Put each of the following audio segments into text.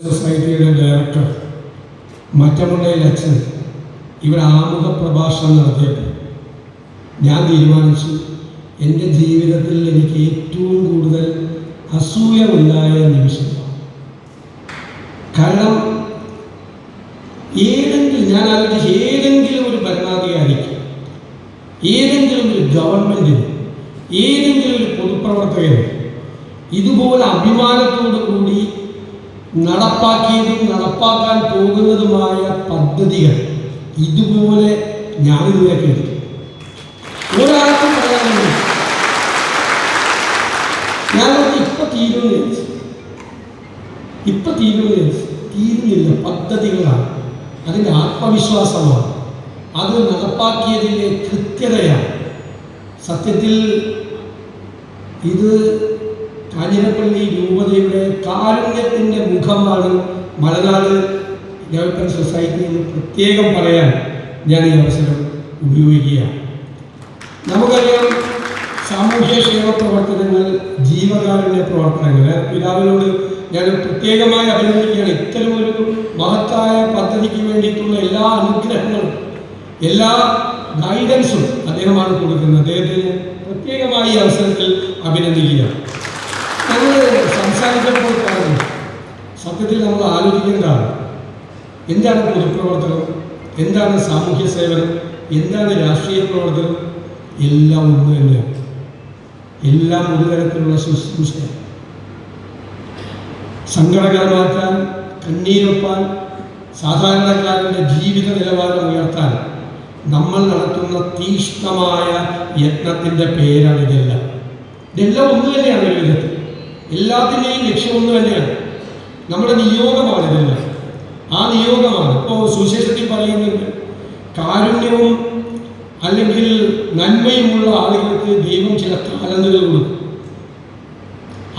സൊസൈറ്റിയുടെ ഡയറക്ടർ മറ്റമുള്ളയിൽ അച്ഛൻ ഇവിടെ ആമുഖ പ്രഭാഷണം നടത്തിയപ്പോൾ ഞാൻ തീരുമാനിച്ചു എന്റെ ജീവിതത്തിൽ എനിക്ക് ഏറ്റവും കൂടുതൽ അസൂയ ഉണ്ടായ നിമിഷം. കാരണം ഏതെങ്കിലും ഞാൻ ആലോചിച്ച് ഏതെങ്കിലും ഒരു ഭരണാധികാരിക്ക് ഏതെങ്കിലും ഒരു ഗവൺമെന്റിന് ഏതെങ്കിലും ഒരു പൊതുപ്രവർത്തകന് ഇതുപോലെ അഭിമാനത്തോടു കൂടി നടപ്പാക്കിയതും നടപ്പാക്കാൻ പോകുന്നതുമായ പദ്ധതികൾ ഇതുപോലെ ഞാനിതുവരെ കേട്ടു ഒരാൾക്കും പറയാനില്ല ഞാൻ ഇപ്പൊ തീരുമെന്ന് ഇപ്പൊ തീരുമെന്ന് തീരുന്നില്ല. പദ്ധതികളാണ്. അതിന്റെ ആത്മവിശ്വാസമാണ്. അത് നടപ്പാക്കിയതിന്റെ കൃത്യതയാണ്. സത്യത്തിൽ ഇത് കാഞ്ഞിരപ്പള്ളി രൂപതയുടെ കാരുണ്യത്തിന്റെ മുഖമാണ് മലനാട് ഡെവലപ്മെന്റ് സൊസൈറ്റി എന്ന് പ്രത്യേകം പറയാൻ ഞാൻ ഈ അവസരം ഉപയോഗിക്കുകയാണ്. നമുക്കറിയാം സാമൂഹ്യ ക്ഷേമ പ്രവർത്തനങ്ങൾ ജീവകാരുണ്യ പ്രവർത്തനങ്ങൾ. പിതാവിനോട് ഞാൻ പ്രത്യേകമായി അഭിനന്ദിക്കുകയാണ്. ഒരു മഹത്തായ പദ്ധതിക്ക് വേണ്ടിയിട്ടുള്ള എല്ലാ അനുഗ്രഹങ്ങളും എല്ലാ ഗൈഡൻസും അദ്ദേഹമാണ് കൊടുക്കുന്നത്. അദ്ദേഹത്തിന് പ്രത്യേകമായി ഈ അവസരത്തിൽ അഭിനന്ദിക്കുകയാണ്. ഞങ്ങൾ സംസാരിച്ചപ്പോൾ പറഞ്ഞു സത്യത്തിൽ നമ്മൾ ആലോചിക്കേണ്ടതാണ്. എന്താണ് പൊതുപ്രവർത്തനം? എന്താണ് സാമൂഹ്യ സേവനം? എന്താണ് രാഷ്ട്രീയ പ്രവർത്തനം? എല്ലാം ഒന്ന് തന്നെയാണ്. എല്ലാം ഒരു തരത്തിലുള്ള ശുശ്രൂഷയാണ്. സങ്കടകരമാക്കാൻ കണ്ണീരൊപ്പാൻ സാധാരണക്കാരന്റെ ജീവിത നിലവാരം ഉയർത്താൻ നമ്മൾ നടത്തുന്ന തീക്ഷ്ണമായ യത്നത്തിന്റെ പേരാണ് ഇതെല്ലാം. ഇതെല്ലാം ഒന്ന് തന്നെയാണ് ഒരു വിധത്തിൽ. എല്ലാത്തിന്റെയും ലക്ഷ്യം ഒന്ന് തന്നെയാണ് നമ്മുടെ നിയോഗമാണ് ഇതെല്ലാം. ആ നിയോഗമാണ്. ഇപ്പോൾ സുശേഷത്തിൽ പറയുന്നുണ്ട് കാരുണ്യവും അല്ലെങ്കിൽ നന്മയുമുള്ള ആളുകൾക്ക് ദൈവം ചില താലന്തുകൾ കൊടുക്കും.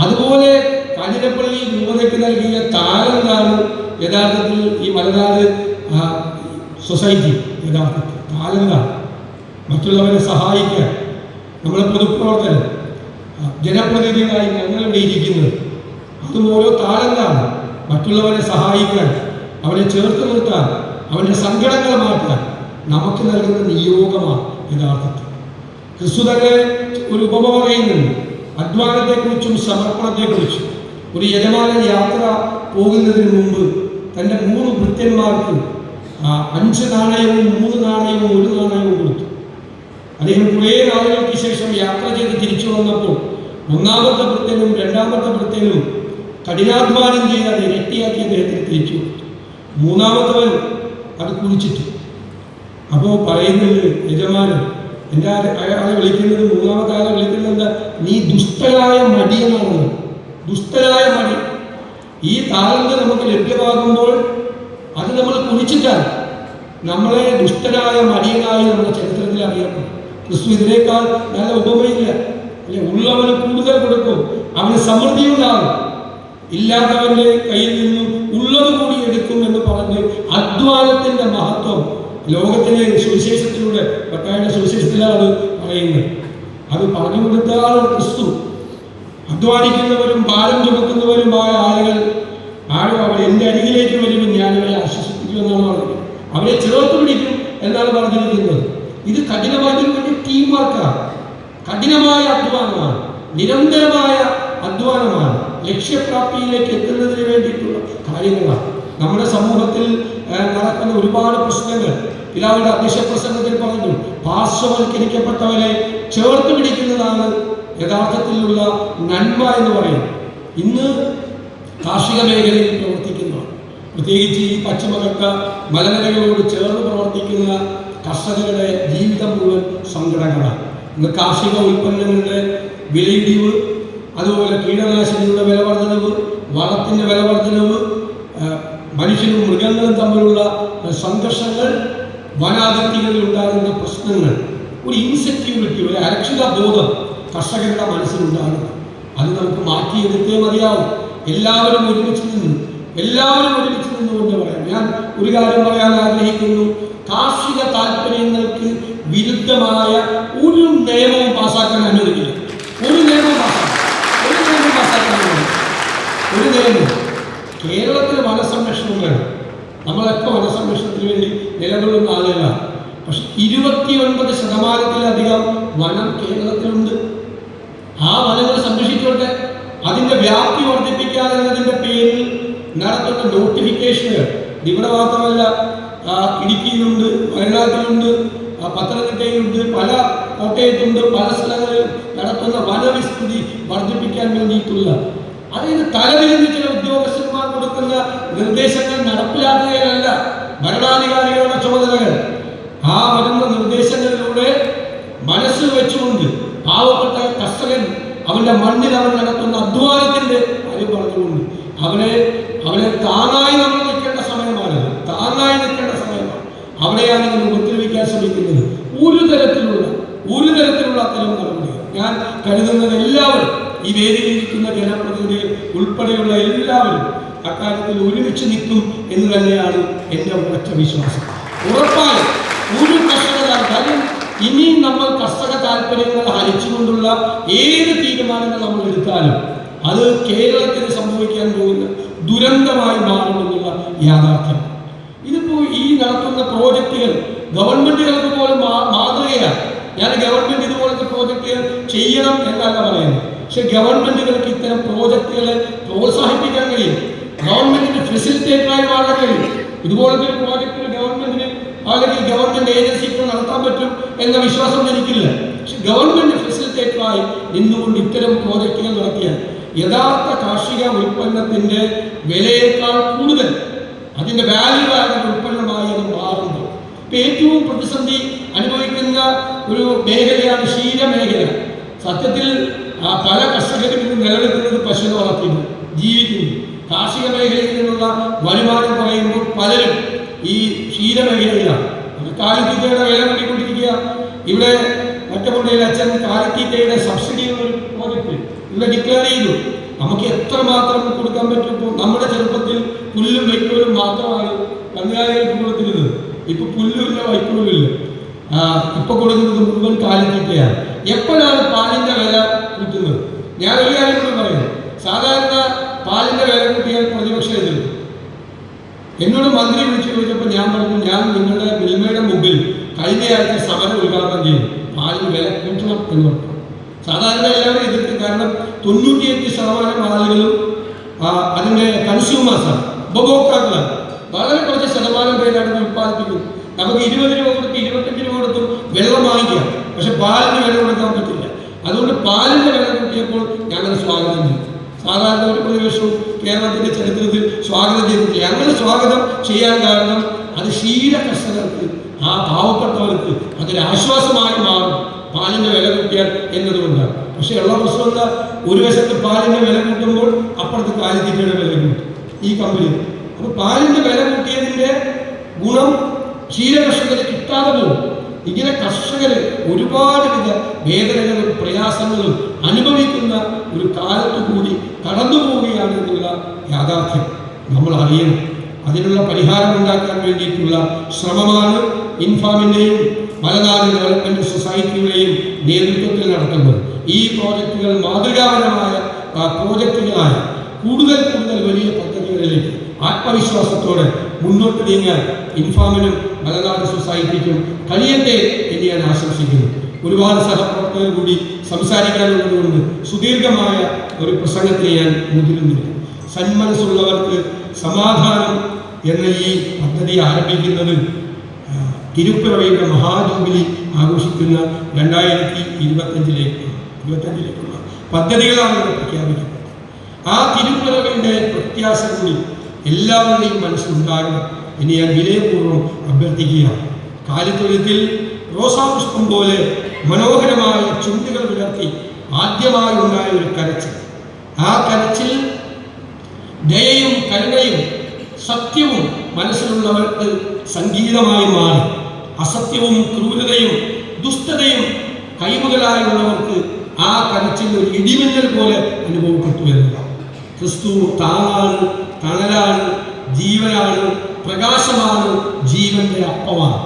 അതുപോലെ കാഞ്ഞിരപ്പള്ളി രൂപതയ്ക്ക് നൽകിയ താലന്താണ് യഥാർത്ഥത്തിൽ ഈ മലനാട് സൊസൈറ്റി യഥാർത്ഥത്തിൽ. താലന്താണ് മറ്റുള്ളവരെ സഹായിക്കാൻ. നമ്മുടെ പൊതുപ്രവർത്തനം ജനപ്രതിനിധികളായി ഞങ്ങൾ ഇവിടെ ഇരിക്കുന്നത്. അതും ഓരോ താരങ്ങളാണ്. മറ്റുള്ളവരെ സഹായിക്കാൻ അവരെ ചേർത്ത് നിർത്താൻ അവന്റെ സങ്കടങ്ങൾ മാറ്റാൻ നമുക്ക് നൽകുന്ന നിയോഗമാണ് യഥാർത്ഥത്തിൽ. ക്രിസ്തു തന്നെ ഒരു ഉപമ പറയുന്നുണ്ട്. അധ്വാനത്തെക്കുറിച്ചും സമർപ്പണത്തെക്കുറിച്ചും. ഒരു യജമാനൻ യാത്ര പോകുന്നതിന് മുമ്പ് തന്റെ മൂന്ന് ഭൃത്യന്മാർക്ക് അഞ്ച് നാണയവും മൂന്ന് നാണയവും ഒരു നാണയവും കൊടുത്തു. അദ്ദേഹം കുറേ നാളുകൾക്ക് ശേഷം യാത്ര ചെയ്ത് തിരിച്ചു വന്നപ്പോൾ ഒന്നാമത്തെ ഭൃത്യനും രണ്ടാമത്തെ ഭൃത്യനും കഠിനാധ്വാനം ചെയ്ത് അത് ഇരട്ടിയാക്കി അദ്ദേഹത്തിന് തിരിച്ചു മൂന്നാമത്തവൻ അത് കുടിച്ചിട്ടു അപ്പോൾ പറയുന്നത് യജമാനൻ ആളെ അയാളെ വിളിക്കുന്നത് മൂന്നാമത്തെ ആളെ വിളിക്കുന്നത് എന്താ? നീ ദുഷ്ടനായ എന്നാണ് ദുഷ്ടനായ മടി. ഈ താലന്ത് നമുക്ക് ലഭ്യമാകുമ്പോൾ അത് നമ്മൾ കുഴിച്ചിട്ടാണ് നമ്മളെ ദുഷ്ടനായ മടിയനായി നമ്മുടെ ചരിത്രത്തിൽ അറിയപ്പെടും. ക്രിസ്തു ഇതിനേക്കാൾ നല്ല ഉപമയില്ല. അല്ലെ ഉള്ളവന് കൂടുതൽ കൊടുക്കും. അവന് സമൃദ്ധി ഉണ്ടാകും. ഇല്ലാത്തവന്റെ കയ്യിൽ നിന്നും ഉള്ളത് കൂടി എടുക്കും എന്ന് പറഞ്ഞ് അധ്വാനത്തിന്റെ മഹത്വം ലോകത്തിലെ സുവിശേഷത്തിലൂടെ പട്ടായുടെ സുവിശേഷത്തിലാണ് പറയുന്നത്. അത് പറഞ്ഞു കൊടുത്തതാണ് ക്രിസ്തു അധ്വാനിക്കുന്നവരും ഭാരം ചുമക്കുന്നവരുമായ ആളുകൾ ആരും അവർ എന്റെ അരികിലേക്ക് വരുമ്പോൾ ഞാൻ അവരെ ആശ്വസിപ്പിക്കുമെന്നാണ് പറഞ്ഞത് അവരെ ചേർത്ത് പിടിക്കും എന്നാണ് പറഞ്ഞിരിക്കുന്നത്. ഇത് കഠിനമായതിനു വേണ്ടി ടീം വർക്കാണ് കഠിനമായ അധ്വാനമാണ് നിരന്തരമായ അധ്വാനമാണ് ലക്ഷ്യപ്രാപ്തിയിലേക്ക് എത്തുന്നതിന് വേണ്ടിയിട്ടുള്ള കാര്യങ്ങളാണ്. നമ്മുടെ സമൂഹത്തിൽ നടക്കുന്ന ഒരുപാട് പ്രശ്നങ്ങൾ. പിതാവിന്റെ അധ്യക്ഷ പ്രസംഗത്തിൽ പറഞ്ഞു പാർശ്വവൽക്കരിക്കപ്പെട്ടവരെ ചേർത്ത് പിടിക്കുന്നതാണ് യഥാർത്ഥത്തിലുള്ള നന്മ എന്ന് പറയുന്നത്. ഇന്ന് കാർഷിക മേഖലയിൽ പ്രവർത്തിക്കുന്നവർ പ്രത്യേകിച്ച് ഈ പശ്ചിമഘട്ട മലനിരകളോട് ചേർന്ന് പ്രവർത്തിക്കുന്ന കർഷകരുടെ ജീവിതം മുഴുവൻ സങ്കടങ്ങളാണ് കാർഷിക ഉൽപ്പന്നങ്ങളുടെ വിലയിടിവ് അതുപോലെ കീടനാശിനിയുടെ വില വർധനവ് വളത്തിന്റെ വില വർധനവ് മനുഷ്യനും മൃഗങ്ങളും തമ്മിലുള്ള സംഘർഷങ്ങൾ വനാതിർത്തികളിൽ ഉണ്ടാകുന്ന പ്രശ്നങ്ങൾ ഒരു ഇൻസെക്യൂരിറ്റി ഒരു അരക്ഷിത ബോധം കർഷകരുടെ മനസ്സിലുണ്ടാകുന്നു അത് നമുക്ക് മാറ്റിയെടുത്തേ മതിയാവും. എല്ലാവരും ഒരുമിച്ച് നിന്ന് എല്ലാവരും ഒരുമിച്ച് നിന്നുകൊണ്ട് പറയാം. ഞാൻ ഒരു കാര്യം പറയാൻ ആഗ്രഹിക്കുന്നു. കാർഷിക താല്പര്യങ്ങൾക്ക് നിയമം കേരളത്തിൽ വനസംരക്ഷണം വേണം നമ്മളൊക്കെ വനസംരക്ഷണത്തിന് വേണ്ടി നിലകൊള്ളുന്ന ആളുകളാണ് പക്ഷെ ഇരുപത്തിയൊൻപത് ശതമാനത്തിലധികം വനം കേരളത്തിലുണ്ട്. ആ വനങ്ങൾ സംരക്ഷിച്ചോട്ടെ. അതിന്റെ വ്യാപ്തി വർദ്ധിപ്പിക്കുക എന്നതിന്റെ പേരിൽ നടത്തുന്ന നോട്ടിഫിക്കേഷനുകൾ ഇവിടെ മാത്രമല്ല ഇടുക്കിയിലുണ്ട് വയനാട്ടിലുണ്ട് പത്തനംതിട്ടയിലുണ്ട് പല കോട്ടയത്തുണ്ട് പല സ്ഥലങ്ങളിലും നടത്തുന്ന വനവിസ്തൃതി വർദ്ധിപ്പിക്കാൻ വേണ്ടിയിട്ടുള്ള അതായത് തലതിരിഞ്ഞ് ചില ഉദ്യോഗസ്ഥന്മാർ കൊടുക്കുന്ന നിർദ്ദേശങ്ങൾ നടപ്പിലാക്കുകയല്ല. ഭരണാധികാരികളുടെ ചുമതലകൾ. ആ വരുന്ന നിർദ്ദേശങ്ങളിലൂടെ മനസ്സിൽ വെച്ചുകൊണ്ട് പാവപ്പെട്ട കർഷകൻ അവന്റെ മണ്ണിൽ അവൻ നടത്തുന്ന അധ്വാനത്തിന്റെ കാര്യം പറഞ്ഞുകൊണ്ട് അവനെ അവനെ താങ്ങായി നമ്മൾ നിൽക്കേണ്ട സമയമാണ്. താങ്ങായി നിൽക്കേണ്ട സമയമാണ്. അവിടെയാണ് നിങ്ങൾ ഉപദ്രവിക്കാൻ ശ്രമിക്കുന്നത്. ഒരു തരത്തിലുള്ള ഒരു തരത്തിലുള്ള അത്തരം നടപടികൾ. ഞാൻ കരുതുന്നത് എല്ലാവരും ഈ വേദിയിലിരിക്കുന്ന ജനപ്രതിനിധികൾ ഉൾപ്പെടെയുള്ള എല്ലാവരും അക്കാര്യത്തിൽ ഒരുമിച്ച് നിൽക്കും എന്ന് തന്നെയാണ് എന്റെ ഉറച്ച വിശ്വാസം. ഉറപ്പായും ഒരു കർഷക കാര്യം ഇനിയും നമ്മൾ കർഷക താല്പര്യങ്ങൾ ഹരിച്ചുകൊണ്ടുള്ള ഏത് തീരുമാനങ്ങൾ നമ്മൾ എടുത്താലും അത് കേരളത്തിന് സംഭവിക്കാൻ പോകുന്ന ദുരന്തമായി മാറുമെന്നുള്ള യാഥാർത്ഥ്യം. ഇതിപ്പോ ഈ നടത്തുന്ന പ്രോജക്റ്റുകൾ ഗവൺമെന്റുകൾക്ക് പോലും മാതൃകയാണ്. ഞാൻ ഗവൺമെന്റ് ഇതുപോലത്തെ പ്രോജക്റ്റുകൾ ചെയ്യണം എന്നല്ല പറയുന്നത്. പക്ഷെ ഗവൺമെന്റുകൾക്ക് ഇത്തരം പ്രോജക്റ്റുകളെ പ്രോത്സാഹിപ്പിക്കാൻ കഴിയും. ഗവൺമെന്റിന് ഫെസിലിറ്റേറ്ററായി മാറാൻ കഴിയും. ഇതുപോലത്തെ ഒരു പ്രോജക്റ്റ് ഗവൺമെന്റിന് അല്ലെങ്കിൽ ഗവൺമെന്റ് ഏജൻസിക്ക് നടത്താൻ പറ്റും എന്ന വിശ്വാസം എനിക്കില്ല. പക്ഷെ ഗവൺമെന്റ് ഫെസിലിറ്റേറ്ററായി നിന്നുകൊണ്ട് ഇത്തരം പ്രോജക്റ്റുകൾ നടത്തിയാൽ യഥാർത്ഥ കാർഷിക ഉൽപ്പന്നത്തിന്റെ വിലയേക്കാൾ കൂടുതൽ അതിന്റെ വാല്യൂ ആയ ഉൽപ്പന്നമായി അത് മാറുന്നു. ഇപ്പൊ ഏറ്റവും പ്രതിസന്ധി അനുഭവിക്കുന്ന ഒരു മേഖലയാണ് ക്ഷീരമേഖല സത്യത്തിൽ ആ പല കർഷകരും നിന്ന് നിലനിൽക്കുന്നത് പശുവിനെ വളർത്തിയിരുന്നു ജീവിക്കുന്നു. കാർഷിക മേഖലയിൽ നിന്നുള്ള വരുമാനം പറയുമ്പോൾ പലരും ഈ ക്ഷീരമേഖലയിലാണ് കാലിത്തീറ്റയുടെ വില കൂട്ടിക്കൊണ്ടിരിക്കുക ഇവിടെ ഒറ്റക്കൊണ്ടയിൽ അച്ഛൻ കാലിത്തീറ്റയുടെ സബ്സിഡി എന്നൊരു പ്രോജക്റ്റ് ഇവിടെ ഡിക്ലെയർ ചെയ്തു. നമുക്ക് എത്രമാത്രം കൊടുക്കാൻ പറ്റും? ഇപ്പോൾ നമ്മുടെ ചെറുപ്പത്തിൽ പുല്ലും വൈക്കോലും മാത്രമാണ് കന്നുകാലികൾക്ക് കൊടുത്തിരുന്നത്. ഇപ്പൊ പുല്ലുമില്ല വൈക്കോലുമില്ല. ഇപ്പൊ കൊടുക്കുന്നത് മുഴുവൻ കാലിത്തീറ്റയാണ് എപ്പോഴാണ് പാലിന്റെ വില ഞാൻ ഒരു കാര്യം കൂടി പറയുന്നു. സാധാരണ പാലിന്റെ വില കൂട്ടിയാൽ പ്രതിപക്ഷം എതിർക്കും എന്നോട് മന്ത്രി വിളിച്ചു ചോദിച്ചപ്പോൾ ഞാൻ പറഞ്ഞു ഞാൻ നിങ്ങളുടെ മിൽമയുടെ മുമ്പിൽ കഴിഞ്ഞയാഴ്ച സമരം ഉദ്ഘാടനം ചെയ്യും പാലിന് വില കൂട്ടണം എന്ന് പറഞ്ഞു. സാധാരണ എല്ലാവരും എതിർക്കും. കാരണം തൊണ്ണൂറ്റിയെട്ട് ശതമാനം ആളുകളും ആ, അതിന്റെ കൺസ്യൂമേഴ്സാണ് ഉപഭോക്താക്കളാണ്. വളരെ കുറച്ച് ശതമാനം പേരാണ് ഉൽപ്പാദിപ്പിക്കുന്നത് നമുക്ക് ഇരുപത് രൂപ കൊടുത്ത് ഇരുപത്തഞ്ച് രൂപ കൊടുത്തും വെള്ളം വാങ്ങിക്കാം. പക്ഷെ പാലിന് വില കൊടുക്കാൻ പറ്റില്ല. അതുകൊണ്ട് പാലിന്റെ വില കൂട്ടിയപ്പോൾ ഞങ്ങൾ സ്വാഗതം ചെയ്തു. സാധാരണ ഒരു പ്രതിപക്ഷവും കേരളത്തിന്റെ ചരിത്രത്തിൽ സ്വാഗതം ചെയ്തിട്ടില്ല. അങ്ങനെ സ്വാഗതം ചെയ്യാൻ കാരണം അത് ക്ഷീര കർഷകർക്ക് ആ പാവപ്പെട്ടവർക്ക് അതൊരു ആശ്വാസമായി മാറും. പാലിന്റെ വില കൂട്ടിയാൽ എന്നതുകൊണ്ടാണ്. പക്ഷെ ഉള്ള പ്രശ്നം എന്താ? ഒരു വശത്ത് പാലിന്റെ വില കൂട്ടുമ്പോൾ അപ്പുറത്ത് കാലിത്തീറ്റയുടെ വില കൂട്ടും. ഈ കമ്പനി. അപ്പൊ പാലിന്റെ വില കൂട്ടിയതിന്റെ ഗുണം ക്ഷീര കർഷകരെ കിട്ടാതെ പോകും. ഇങ്ങനെ കർഷകർ ഒരുപാട് വേദനകളും പ്രയാസങ്ങളും അനുഭവിക്കുന്ന ഒരു കാലത്തു കൂടി കടന്നു പോവുകയാണ് എന്നുള്ള യാഥാർത്ഥ്യം നമ്മൾ അറിയണം. അതിനുള്ള പരിഹാരം ഉണ്ടാക്കാൻ വേണ്ടിയിട്ടുള്ള ശ്രമമാണ് ഇൻഫാമിന്റെയും മലനാട് ഡെവലപ്മെന്റ് സൊസൈറ്റിയുടെയും നേതൃത്വത്തിൽ നടത്തുന്നത്. ഈ പ്രോജക്റ്റുകൾ മാതൃകാപരമായ പ്രോജക്റ്റുകളായ കൂടുതൽ കൂടുതൽ വലിയ പദ്ധതികളിലേക്ക് ആത്മവിശ്വാസത്തോടെ മുന്നോട്ട് നീങ്ങാൻ ഇൻഫാമിനും മലനാട് സൊസൈറ്റിക്കും കഴിയട്ടെ എന്ന് ഞാൻ ആശംസിക്കുന്നു. ഒരുപാട് സഹപ്രവർത്തകർ കൂടി സംസാരിക്കാനുള്ളതുകൊണ്ട് സുദീർഘമായ ഒരു പ്രസംഗത്തിന് ഞാൻ മുതിരുന്നില്ല. സന്മനസ്സുള്ളവർക്ക് സമാധാനം എന്ന ഈ പദ്ധതി ആരംഭിക്കുന്നത് തിരുപ്പിറവയുടെ മഹാജൂബിലി ആഘോഷിക്കുന്ന രണ്ടായിരത്തി ഇരുപത്തഞ്ചിലേക്ക് ഇരുപത്തഞ്ചിലേക്കുള്ള പദ്ധതികളാണ് പ്രഖ്യാപിക്കുന്നത്. ആ തിരുപ്പിറവയുടെ പ്രത്യാശ കൂടി എല്ലാവരുടെയും മനസ്സിലുണ്ടാകണം. എന്ന് ഞാൻ വിനയപൂർവം അഭ്യർത്ഥിക്കുകയാണ്. കാലിത്തൊഴുത്തിൽ റോസാപുഷ്പം പോലെ മനോഹരമായ ചുണ്ടുകൾ വിടർത്തി ആദ്യമായി ഉണ്ടായ ഒരു കരച്ചിൽ. ആ കരച്ചിൽ ദയയും കരുണയും സത്യവും മനസ്സിലുള്ളവർക്ക് സംഗീതമായി മാറി. അസത്യവും ക്രൂരതയും ദുഷ്ടതയും കൈമുതലായുള്ളവർക്ക് ആ കരച്ചിൽ ഒരു ഇടിമിന്നൽ പോലെ അനുഭവപ്പെട്ടു എന്നതാണ്. ക്രിസ്തു താങ്ങാണ് തണലാണ് ജീവനാണ് പ്രകാശമാണ് ജീവന്റെ അപ്പമാണ്.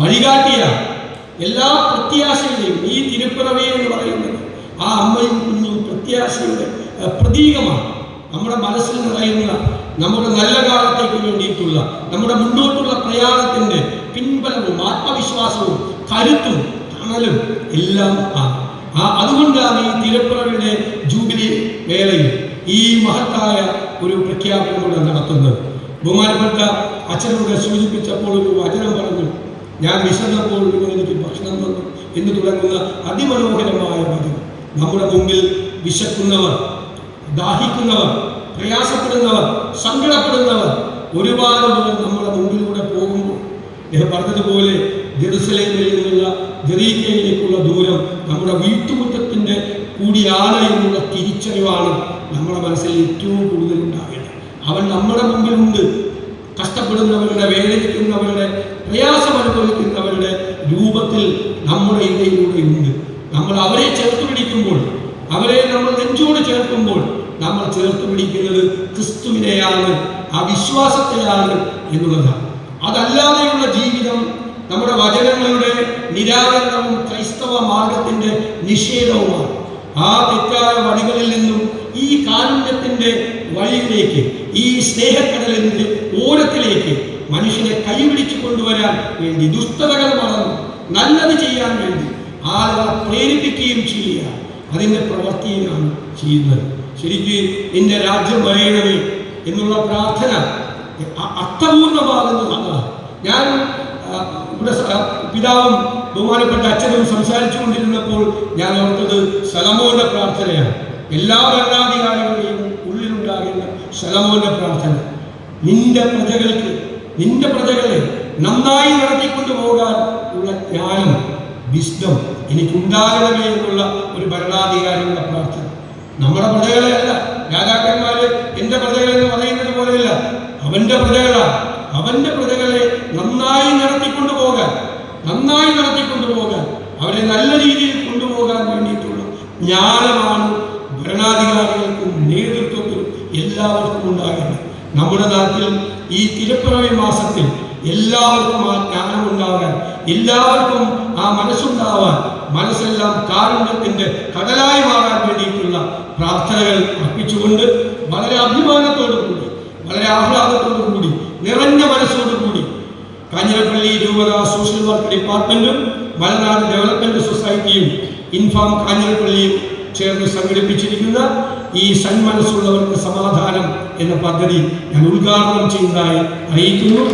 വഴികാട്ടിയാണ്. എല്ലാ പ്രത്യാശയുടെയും ഈ തിരുപ്പിറവി എന്ന് പറയുന്നത് ആ അമ്മയും കുഞ്ഞും പ്രത്യാശയുടെ പ്രതീകമാണ്. നമ്മുടെ മനസ്സിൽ നിറയുന്ന നമ്മുടെ നല്ല കാലത്തേക്ക് വേണ്ടിയിട്ടുള്ള നമ്മുടെ മുന്നോട്ടുള്ള പ്രയാണത്തിന്റെ പിൻബലവും ആത്മവിശ്വാസവും കരുത്തും തണലും എല്ലാം ആണ്. ആ അതുകൊണ്ടാണ് ഈ തിരുപ്പിറവിയുടെ ജൂബിലി വേളയിൽ ഈ മഹത്തായ ഒരു പ്രഖ്യാപനം കൂടെ നടത്തുന്നത്. ബഹുമാനപ്പെട്ട അച്ഛനോട് സൂചിപ്പിച്ചപ്പോൾ ഒരു വചനം പറഞ്ഞു. ഞാൻ വിശന്നപ്പോൾ എനിക്ക് ഭക്ഷണം തന്നു എന്ന് തുടങ്ങുന്ന അതിമനോഹരമായ വചനം. നമ്മുടെ മുമ്പിൽ വിശക്കുന്നവർ ദാഹിക്കുന്നവർ പ്രയാസപ്പെടുന്നവർ സങ്കടപ്പെടുന്നവർ ഒരുപാട് പേർ നമ്മുടെ മുമ്പിലൂടെ പോകുമ്പോൾ. അദ്ദേഹം പറഞ്ഞതുപോലെ ജെറുസലേമിൽ നിന്നുള്ള ജെറീക്കയിലേക്കുള്ള ദൂരം നമ്മുടെ വീട്ടുമുറ്റത്തിന്റെ കൂടിയാണ് എന്നുള്ള തിരിച്ചറിവാണ് നമ്മുടെ മനസ്സിൽ ഏറ്റവും കൂടുതൽ ഉണ്ടാകേണ്ടത്. അവൻ നമ്മുടെ മുമ്പിലുണ്ട്. കഷ്ടപ്പെടുന്നവരുടെ വേദനിക്കുന്നവരുടെ പ്രയാസം അനുഭവിക്കുന്നവരുടെ രൂപത്തിൽ നമ്മുടെ ഇന്ത്യയിലൂടെ ഉണ്ട്. നമ്മൾ അവരെ ചേർത്ത് പിടിക്കുമ്പോൾ അവരെ നമ്മൾ നെഞ്ചോട് ചേർക്കുമ്പോൾ നമ്മൾ ചേർത്ത് പിടിക്കുന്നത് ക്രിസ്തുവിനെയാണ് ആ വിശ്വാസത്തെയാണ് എന്നുള്ളതാണ്. അതല്ലാതെയുള്ള ജീവിതം നമ്മുടെ വചനങ്ങളുടെ നിരാകരണവും ക്രൈസ്തവ മാർഗത്തിന്റെ നിഷേധവുമാണ്. ആ തെറ്റായ വഴികളിൽ നിന്നും ഈ കാരുണ്യത്തിന്റെ വഴിയിലേക്ക് ഈ നിന്ന് ഓരത്തിലേക്ക് മനുഷ്യനെ കൈപിടിച്ചു കൊണ്ടുവരാൻ വേണ്ടി ദുഷ്ടതകൾ മറന്ന് നല്ലത് ചെയ്യാൻ വേണ്ടി ആളുകളെ പ്രേരിപ്പിക്കുകയും ചെയ്യുക. അതിന്റെ പ്രവൃത്തിയിലാണ് ചെയ്യുന്നത്. ശരിക്കും എന്റെ രാജ്യം വരയണമേ എന്നുള്ള പ്രാർത്ഥന അ- അർത്ഥപൂർണമാകുന്നതാണ് ഞാൻ ഇവിടെ പിതാവും ബഹുമാനപ്പെട്ട അച്ഛനും സംസാരിച്ചു കൊണ്ടിരുന്നപ്പോൾ ഞാൻ ഓർത്തത് സലമോന്റെ പ്രാർത്ഥനയാണ്. എല്ലാ ഭരണാധികാരികളുടെയും ഉള്ളിലുണ്ടാകുന്ന സലമോന്റെ പ്രാർത്ഥന. നിന്റെ പ്രജകൾക്ക് നിന്റെ പ്രജകളെ നന്നായി നടത്തിക്കൊണ്ടു പോകാൻ ഉള്ള ജ്ഞാനം വിസ്ഡം എനിക്കുണ്ടാകണമേ എന്നുള്ള ഒരു ഭരണാധികാരിയുടെ പ്രാർത്ഥന. നമ്മുടെ പ്രജകളെ അല്ല രാജാക്കന്മാര് എന്റെ പ്രജകളെന്ന് പറയുന്നത് പോലെയല്ല. അവന്റെ പ്രജകളാ. അവന്റെ പ്രജകളെ നന്നായി നടത്തിക്കൊണ്ടു പോകാൻ നന്നായി നടത്തിക്കൊണ്ടു പോകാൻ അവരെ നല്ല രീതിയിൽ കൊണ്ടുപോകാൻ വേണ്ടിയിട്ടുള്ള ജ്ഞാനമാണ് ഭരണാധികാരികൾക്കും നേതൃത്വത്തിനും എല്ലാവർക്കും ഉണ്ടാകേണ്ടത് നമ്മുടെ നാട്ടിൽ ഈ തിരുപ്പിറവി മാസത്തിൽ എല്ലാവർക്കും ആ ജ്ഞാനമുണ്ടാകാൻ എല്ലാവർക്കും ആ മനസ്സുണ്ടാവാൻ മനസ്സെല്ലാം കാരുണ്യത്തിന്റെ കടലായി മാറാൻ വേണ്ടിയിട്ടുള്ള പ്രാർത്ഥനകൾ അർപ്പിച്ചുകൊണ്ട് വളരെ അഭിമാനത്തോടു കൂടി വളരെ ആഹ്ലാദത്തോടു കൂടി നിറഞ്ഞ മനസ്സോടു കൂടി കാഞ്ഞിരപ്പള്ളി രൂപത സോഷ്യൽ വർക്ക് ഡിപ്പാർട്ട്മെന്റും മലനാട് ഡെവലപ്മെന്റ് സൊസൈറ്റിയും ഇൻഫാം കാഞ്ഞിരപ്പള്ളിയും ചേർന്ന് സംഘടിപ്പിച്ചിരിക്കുന്ന ഈ സന്മനസ്സുള്ളവർക്ക് സമാധാനം എന്ന പദ്ധതി ഞാൻ ഉദ്ഘാടനം ചെയ്യുന്നതായി അറിയിക്കുന്നു.